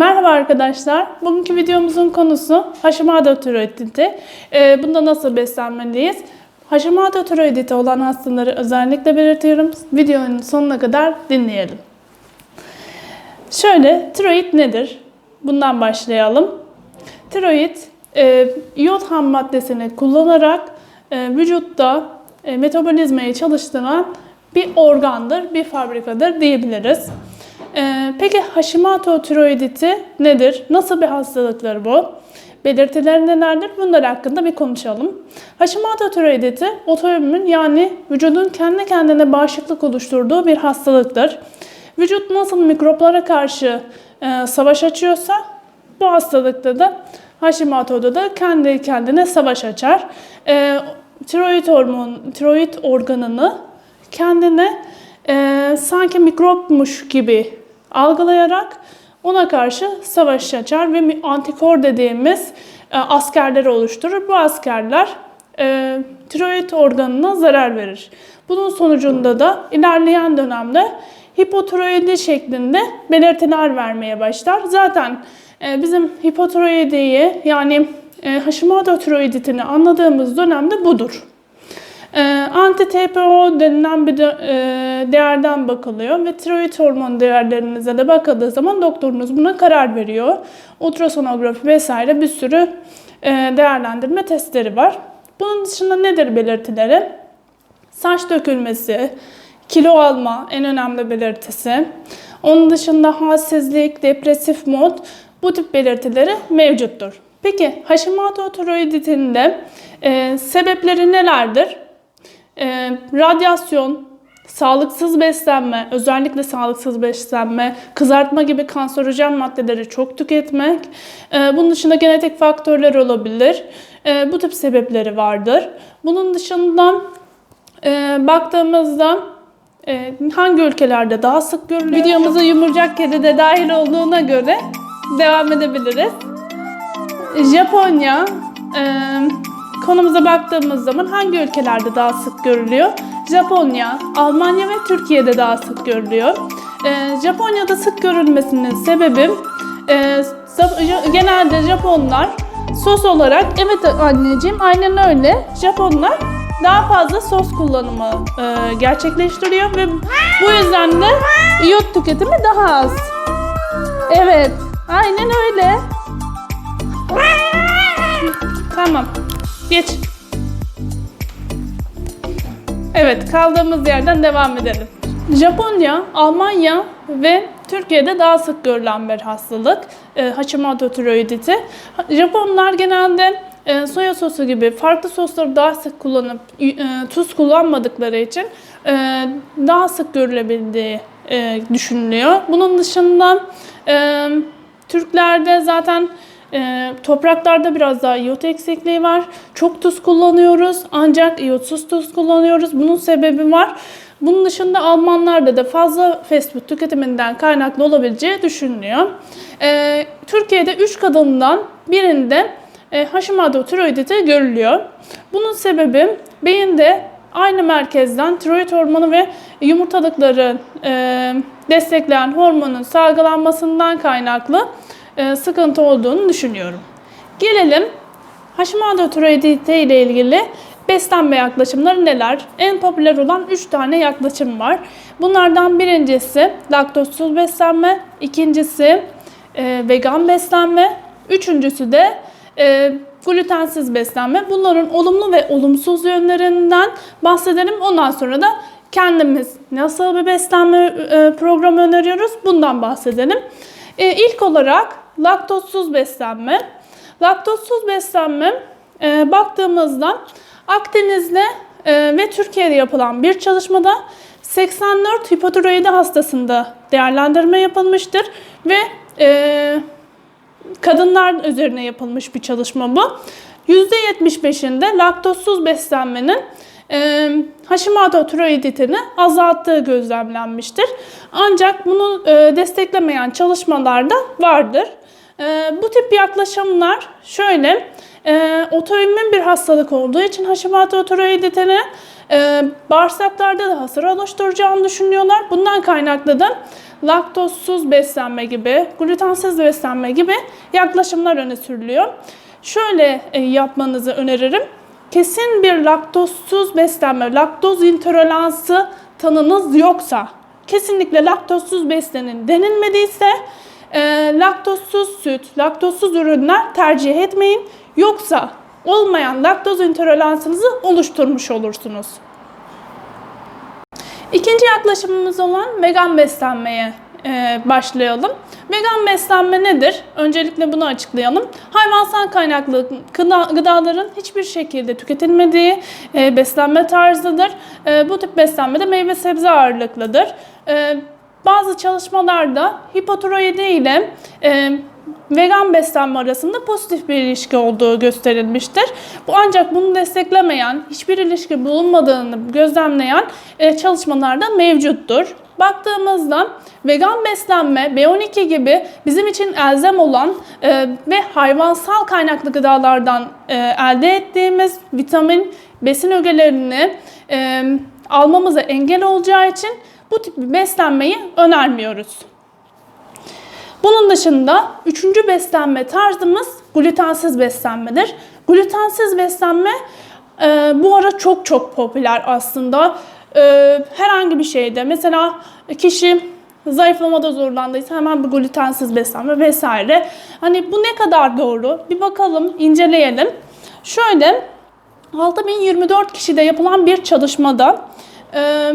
Merhaba arkadaşlar. Bugünkü videomuzun konusu Hashimoto tiroiditi. Ee, bunda nasıl beslenmeliyiz? Hashimoto tiroiditi olan hastaları özellikle belirtiyorum. Videonun sonuna kadar dinleyelim. Şöyle, tiroid nedir? Bundan başlayalım. Tiroid, e, iot ham maddesini kullanarak e, vücutta e, metabolizmayı çalıştıran bir organdır, bir fabrikadır diyebiliriz. Ee, peki Hashimoto tiroiditi nedir? Nasıl bir hastalıktır bu? Belirtileri nelerdir? Bunlar hakkında bir konuşalım. Hashimoto tiroiditi otoimmün yani vücudun kendi kendine bağışıklık oluşturduğu bir hastalıktır. Vücut nasıl mikroplara karşı e, savaş açıyorsa bu hastalıkta da Hashimoto'da da kendi kendine savaş açar. E, tiroid hormon, tiroid organını kendine e, sanki mikropmuş gibi algılayarak ona karşı savaş açar ve antikor dediğimiz e, askerleri oluşturur. Bu askerler e, tiroid organına zarar verir. Bunun sonucunda da ilerleyen dönemde hipotiroidi şeklinde belirtiler vermeye başlar. Zaten e, bizim hipotiroidiyi yani e, Hashimoto tiroiditini anladığımız dönemde budur. Ee, Anti-TPO denilen bir e, değerden bakılıyor ve tiroid hormon değerlerinize de bakıldığı zaman doktorunuz buna karar veriyor. Ultrasonografi vesaire bir sürü e, değerlendirme testleri var. Bunun dışında nedir belirtileri? Saç dökülmesi, kilo alma en önemli belirtisi. Onun dışında halsizlik, depresif mod bu tip belirtileri mevcuttur. Peki Hashimoto tiroiditinde e, sebepleri nelerdir? E, radyasyon, sağlıksız beslenme, özellikle sağlıksız beslenme, kızartma gibi kanserojen maddeleri çok tüketmek, e, bunun dışında genetik faktörler olabilir. E, bu tip sebepleri vardır. Bunun dışında e, baktığımızda e, hangi ülkelerde daha sık görülüyor? Videomuza yumurcak kedi de dahil olduğuna göre devam edebiliriz. Japonya, e, konumuza baktığımız zaman hangi ülkelerde daha sık görülüyor? Japonya, Almanya ve Türkiye'de daha sık görülüyor. E, Japonya'da sık görülmesinin sebebi e, genelde Japonlar sos olarak, evet anneciğim aynen öyle, Japonlar daha fazla sos kullanımı e, gerçekleştiriyor ve bu yüzden de iot tüketimi daha az. Evet, aynen öyle. Tamam. Geç. Evet, kaldığımız yerden devam edelim. Japonya, Almanya ve Türkiye'de daha sık görülen bir hastalık. E, Hashimoto tiroiditi. Japonlar genelde e, soya sosu gibi farklı sosları daha sık kullanıp e, tuz kullanmadıkları için e, daha sık görülebildiği e, düşünülüyor. Bunun dışında e, Türklerde zaten e, topraklarda biraz daha iot eksikliği var. Çok tuz kullanıyoruz ancak iotsuz tuz kullanıyoruz. Bunun sebebi var. Bunun dışında Almanlarda da fazla fast food tüketiminden kaynaklı olabileceği düşünülüyor. E, Türkiye'de 3 kadından birinde e, Hashimoto tiroiditi görülüyor. Bunun sebebi beyinde aynı merkezden tiroid hormonu ve yumurtalıkları e, destekleyen hormonun salgılanmasından kaynaklı sıkıntı olduğunu düşünüyorum. Gelelim Hashimoto tiroiditi ile ilgili beslenme yaklaşımları neler? En popüler olan 3 tane yaklaşım var. Bunlardan birincisi laktozsuz beslenme, ikincisi e, vegan beslenme, üçüncüsü de e, glutensiz beslenme. Bunların olumlu ve olumsuz yönlerinden bahsedelim. Ondan sonra da kendimiz nasıl bir beslenme e, programı öneriyoruz bundan bahsedelim. E, ilk olarak laktozsuz beslenme. Laktozsuz beslenme e, baktığımızda Akdeniz'de e, ve Türkiye'de yapılan bir çalışmada 84 hipotiroidi hastasında değerlendirme yapılmıştır ve e, kadınlar üzerine yapılmış bir çalışma bu. %75'inde laktozsuz beslenmenin e, Hashimoto tiroiditini azalttığı gözlemlenmiştir. Ancak bunu e, desteklemeyen çalışmalar da vardır. E, bu tip yaklaşımlar şöyle, e, otoimmün bir hastalık olduğu için Hashimoto tiroiditini e, bağırsaklarda da hasar oluşturacağını düşünüyorlar. Bundan kaynaklı da laktozsuz beslenme gibi, glutensiz beslenme gibi yaklaşımlar öne sürülüyor. Şöyle e, yapmanızı öneririm. Kesin bir laktozsuz beslenme, laktoz intoleransı tanınız yoksa, kesinlikle laktozsuz beslenin denilmediyse e, laktozsuz süt, laktozsuz ürünler tercih etmeyin. Yoksa olmayan laktoz intoleransınızı oluşturmuş olursunuz. İkinci yaklaşımımız olan vegan beslenmeye e, başlayalım. Vegan beslenme nedir? Öncelikle bunu açıklayalım. Hayvansal kaynaklı gıda, gıdaların hiçbir şekilde tüketilmediği e, beslenme tarzıdır. E, bu tip beslenme de meyve sebze ağırlıklıdır. E, bazı çalışmalarda hipotiroidi ile e, vegan beslenme arasında pozitif bir ilişki olduğu gösterilmiştir. Bu ancak bunu desteklemeyen, hiçbir ilişki bulunmadığını gözlemleyen e, çalışmalarda mevcuttur. Baktığımızda vegan beslenme, B12 gibi bizim için elzem olan e, ve hayvansal kaynaklı gıdalardan e, elde ettiğimiz vitamin, besin ögelerini e, almamıza engel olacağı için bu tip bir beslenmeyi önermiyoruz. Bunun dışında üçüncü beslenme tarzımız glutensiz beslenmedir. Glutensiz beslenme e, bu ara çok çok popüler aslında. E, herhangi bir şeyde mesela kişi zayıflamada zorlandıysa hemen bir glutensiz beslenme vesaire. Hani bu ne kadar doğru? Bir bakalım, inceleyelim. Şöyle 6024 kişide yapılan bir çalışmada e,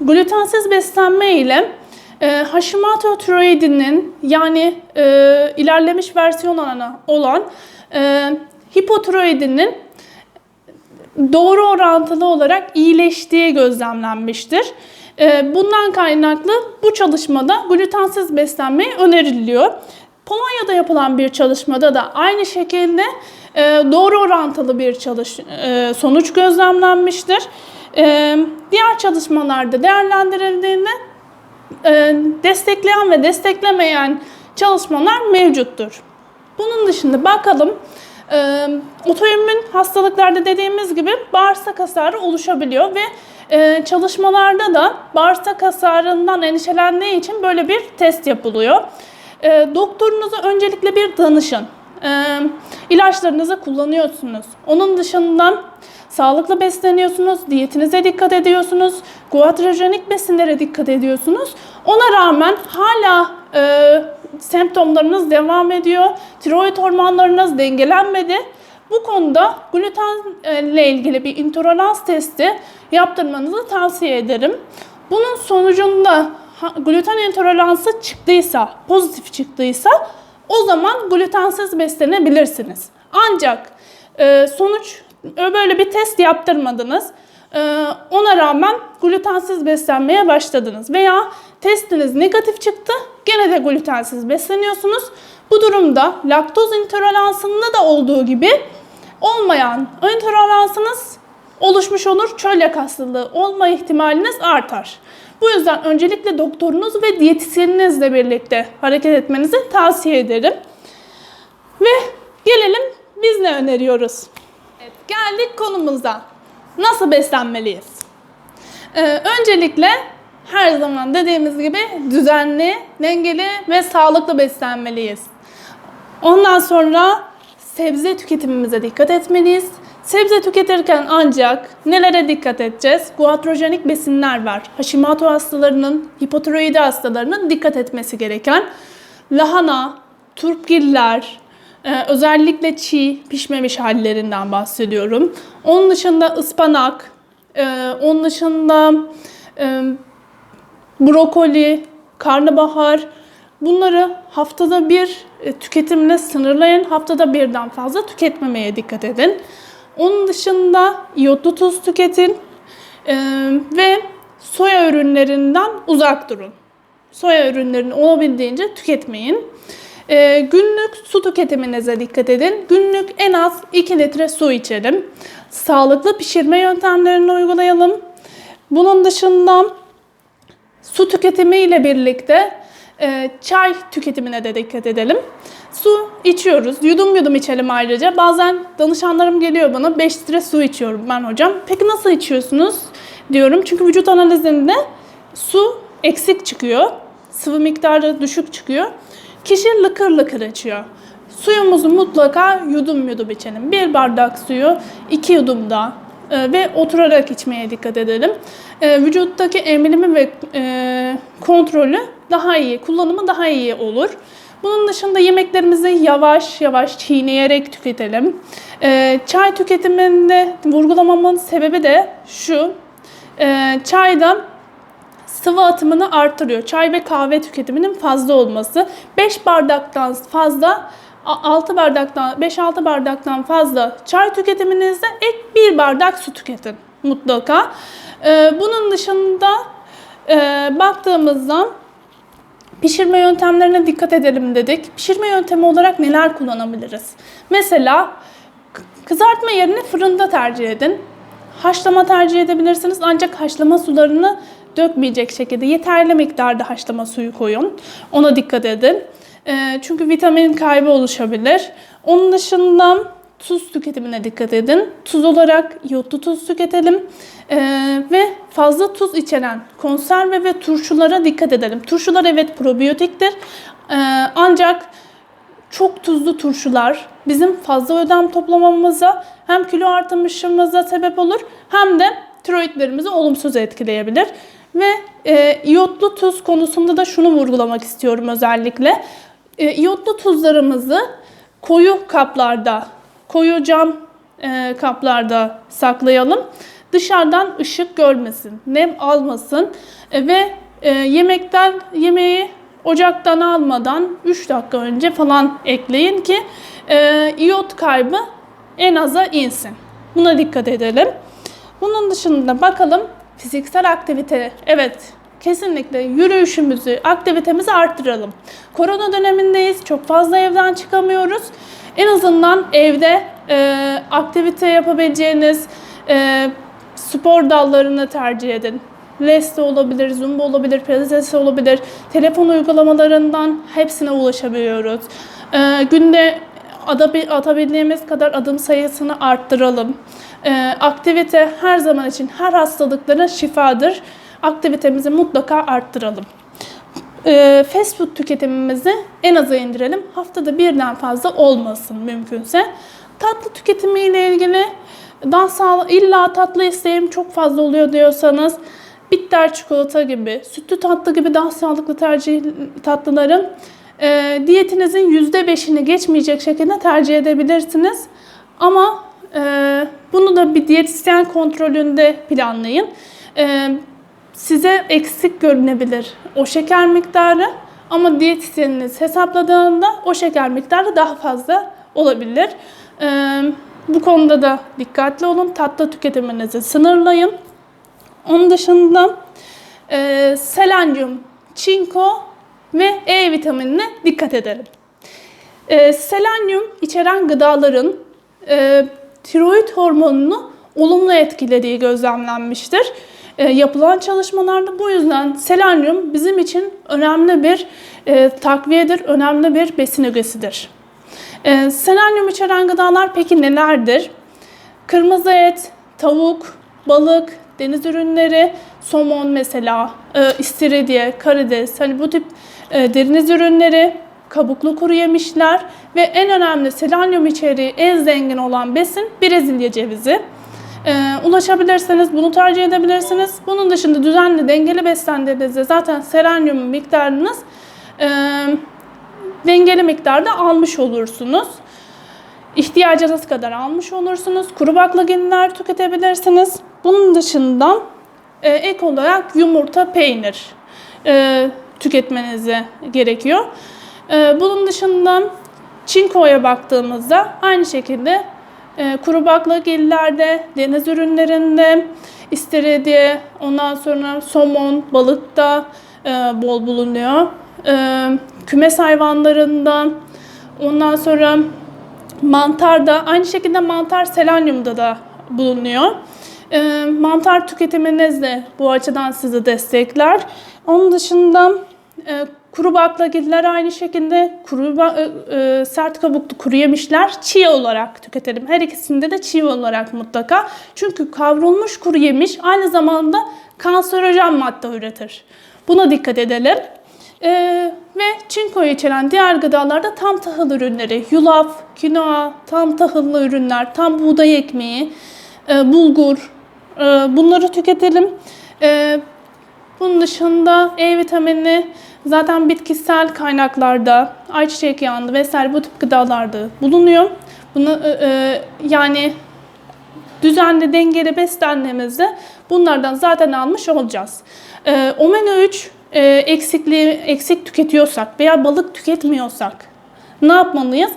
glutensiz beslenme ile e, Hashimoto tiroidinin yani e, ilerlemiş versiyon olan, olan e, hipotiroidinin doğru orantılı olarak iyileştiği gözlemlenmiştir. E, bundan kaynaklı bu çalışmada glutensiz beslenme öneriliyor. Polonya'da yapılan bir çalışmada da aynı şekilde e, doğru orantılı bir çalış e, sonuç gözlemlenmiştir. E, diğer çalışmalarda değerlendirildiğinde e, destekleyen ve desteklemeyen çalışmalar mevcuttur. Bunun dışında bakalım e, otoimmün hastalıklarda dediğimiz gibi bağırsak hasarı oluşabiliyor ve e, çalışmalarda da bağırsak hasarından endişelendiği için böyle bir test yapılıyor. E, doktorunuza öncelikle bir danışın. E, ilaçlarınızı kullanıyorsunuz. Onun dışında sağlıklı besleniyorsunuz, diyetinize dikkat ediyorsunuz, guatrojenik besinlere dikkat ediyorsunuz. Ona rağmen hala e, semptomlarınız devam ediyor, tiroid hormonlarınız dengelenmedi. Bu konuda glutenle ilgili bir intolerans testi yaptırmanızı tavsiye ederim. Bunun sonucunda gluten intoleransı çıktıysa, pozitif çıktıysa o zaman glutensiz beslenebilirsiniz. Ancak e, sonuç böyle bir test yaptırmadınız. E, ona rağmen glutensiz beslenmeye başladınız veya testiniz negatif çıktı, gene de glutensiz besleniyorsunuz. Bu durumda laktoz intoleransında da olduğu gibi olmayan intoleransınız oluşmuş olur. Çölyak hastalığı olma ihtimaliniz artar. Bu yüzden öncelikle doktorunuz ve diyetisyeninizle birlikte hareket etmenizi tavsiye ederim. Ve gelelim biz ne öneriyoruz? Evet, geldik konumuza. Nasıl beslenmeliyiz? Ee, öncelikle her zaman dediğimiz gibi düzenli, dengeli ve sağlıklı beslenmeliyiz. Ondan sonra sebze tüketimimize dikkat etmeliyiz. Sebze tüketirken ancak nelere dikkat edeceğiz? Guatrojenik besinler var. Hashimoto hastalarının, hipotiroidi hastalarının dikkat etmesi gereken lahana, turpgiller, e, özellikle çiğ, pişmemiş hallerinden bahsediyorum. Onun dışında ıspanak, e, onun dışında e, brokoli, karnabahar, Bunları haftada bir tüketimle sınırlayın. Haftada birden fazla tüketmemeye dikkat edin. Onun dışında iyotlu tuz tüketin ee, ve soya ürünlerinden uzak durun. Soya ürünlerini olabildiğince tüketmeyin. Ee, günlük su tüketiminize dikkat edin. Günlük en az 2 litre su içelim. Sağlıklı pişirme yöntemlerini uygulayalım. Bunun dışında su tüketimi ile birlikte e, çay tüketimine de dikkat edelim. Su içiyoruz. Yudum yudum içelim ayrıca. Bazen danışanlarım geliyor bana 5 litre su içiyorum ben hocam. Peki nasıl içiyorsunuz diyorum. Çünkü vücut analizinde su eksik çıkıyor. sıvı miktarı düşük çıkıyor. Kişi lıkır lıkır içiyor. Suyumuzu mutlaka yudum yudum içelim. Bir bardak suyu iki yudumda e, ve oturarak içmeye dikkat edelim. E, vücuttaki emilimi ve e, kontrolü daha iyi, kullanımı daha iyi olur. Bunun dışında yemeklerimizi yavaş yavaş çiğneyerek tüketelim. Çay tüketiminde vurgulamamın sebebi de şu. E, çayda sıvı atımını artırıyor. Çay ve kahve tüketiminin fazla olması. 5 bardaktan fazla 6 bardaktan 5-6 bardaktan fazla çay tüketiminizde ek 1 bardak su tüketin mutlaka. Ee, bunun dışında e, baktığımızda pişirme yöntemlerine dikkat edelim dedik. Pişirme yöntemi olarak neler kullanabiliriz? Mesela kızartma yerine fırında tercih edin. Haşlama tercih edebilirsiniz ancak haşlama sularını dökmeyecek şekilde yeterli miktarda haşlama suyu koyun. Ona dikkat edin. Ee, çünkü vitamin kaybı oluşabilir. Onun dışında tuz tüketimine dikkat edin. Tuz olarak iyotlu tuz tüketelim. Ee, ve fazla tuz içeren konserve ve turşulara dikkat edelim. Turşular evet probiyotiktir. Ee, ancak çok tuzlu turşular bizim fazla ödem toplamamıza hem kilo artırmışımıza sebep olur hem de tiroidlerimizi olumsuz etkileyebilir. Ve e, iyotlu tuz konusunda da şunu vurgulamak istiyorum özellikle. E, iyotlu tuzlarımızı koyu kaplarda, koyu cam e, kaplarda saklayalım. Dışarıdan ışık görmesin, nem almasın e, ve e, yemekten yemeği ocaktan almadan 3 dakika önce falan ekleyin ki e, iyot kaybı en aza insin. Buna dikkat edelim. Bunun dışında bakalım fiziksel aktivite. Evet kesinlikle yürüyüşümüzü, aktivitemizi arttıralım. Korona dönemindeyiz. Çok fazla evden çıkamıyoruz. En azından evde e, aktivite yapabileceğiniz e, spor dallarını tercih edin. Leste olabilir, Zumba olabilir, Pilates olabilir. Telefon uygulamalarından hepsine ulaşabiliyoruz. Ee, günde atabildiğimiz kadar adım sayısını arttıralım. Ee, aktivite her zaman için her hastalıkların şifadır. Aktivitemizi mutlaka arttıralım. Ee, fast food tüketimimizi en aza indirelim. Haftada birden fazla olmasın mümkünse. Tatlı tüketimiyle ilgili daha sağ, illa tatlı isteğim çok fazla oluyor diyorsanız bitter çikolata gibi, sütlü tatlı gibi daha sağlıklı tercih tatlıları e, diyetinizin %5'ini geçmeyecek şekilde tercih edebilirsiniz. Ama e, bunu da bir diyetisyen kontrolünde planlayın. E, size eksik görünebilir o şeker miktarı ama diyetisyeniniz hesapladığında o şeker miktarı daha fazla olabilir. Ee, bu konuda da dikkatli olun. Tatlı tüketiminizi sınırlayın. Onun dışında e, selenyum, çinko ve E vitaminine dikkat edelim. E, selenyum içeren gıdaların e, tiroid hormonunu olumlu etkilediği gözlemlenmiştir. E, yapılan çalışmalarda bu yüzden selenyum bizim için önemli bir e, takviyedir, önemli bir besin ögesidir. E, selenyum içeren gıdalar peki nelerdir? Kırmızı et, tavuk, balık, deniz ürünleri, somon mesela, e, istiridye, karides, hani bu tip e, deniz ürünleri, kabuklu kuru yemişler ve en önemli selenyum içeriği en zengin olan besin Brezilya cevizi. E, ulaşabilirseniz bunu tercih edebilirsiniz. Bunun dışında düzenli dengeli beslendiğinizde zaten selenyum miktarınız e, dengeli miktarda almış olursunuz. İhtiyacınız kadar almış olursunuz. Kuru baklagiller tüketebilirsiniz. Bunun dışında e, ek olarak yumurta, peynir e, tüketmenize gerekiyor. E, bunun dışında çinkoya baktığımızda aynı şekilde e, kuru baklagillerde, deniz ürünlerinde, istiridye, ondan sonra somon, balıkta e, bol bulunuyor. E, kümes hayvanlarında, ondan sonra mantar da aynı şekilde mantar selenyumda da bulunuyor. Mantar tüketiminiz de bu açıdan sizi destekler. Onun dışında kuru baklagiller aynı şekilde kuru e, e, sert kabuklu kuru yemişler çiğ olarak tüketelim. Her ikisinde de çiğ olarak mutlaka. Çünkü kavrulmuş kuru yemiş aynı zamanda kanserojen madde üretir. Buna dikkat edelim. Ee, ve çinkoyu içeren diğer gıdalarda tam tahıl ürünleri, yulaf, kinoa, tam tahıllı ürünler, tam buğday ekmeği, e, bulgur, e, bunları tüketelim. E, bunun dışında E vitamini zaten bitkisel kaynaklarda, ayçiçek yağında vesaire bu tip gıdalarda bulunuyor. Bunu e, e, yani düzenli dengeli beslenmemizde bunlardan zaten almış olacağız. Ee, omega 3 e, eksikliği eksik tüketiyorsak veya balık tüketmiyorsak ne yapmalıyız?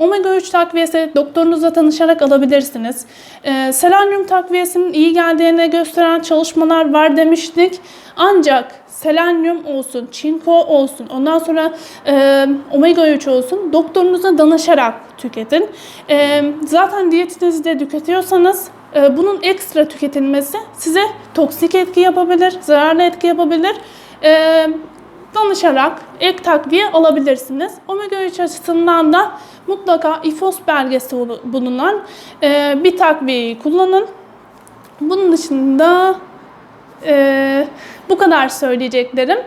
Omega 3 takviyesi doktorunuzla tanışarak alabilirsiniz. Ee, selenyum takviyesinin iyi geldiğini gösteren çalışmalar var demiştik. Ancak selenyum olsun, çinko olsun, ondan sonra e, omega 3 olsun doktorunuza danışarak tüketin. E, zaten diyetinizde tüketiyorsanız e, bunun ekstra tüketilmesi size toksik etki yapabilir, zararlı etki yapabilir. E, danışarak ek takviye alabilirsiniz. Omega 3 açısından da mutlaka ifos belgesi bulunan e, bir takviyeyi kullanın. Bunun dışında e, bu kadar söyleyeceklerim.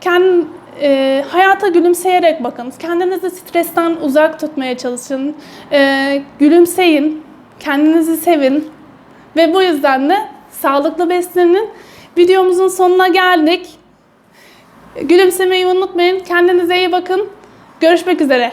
Kend, e, hayata gülümseyerek bakın. Kendinizi stresten uzak tutmaya çalışın. E, gülümseyin. Kendinizi sevin. Ve bu yüzden de sağlıklı beslenin. Videomuzun sonuna geldik. Gülümsemeyi unutmayın. Kendinize iyi bakın. Görüşmek üzere.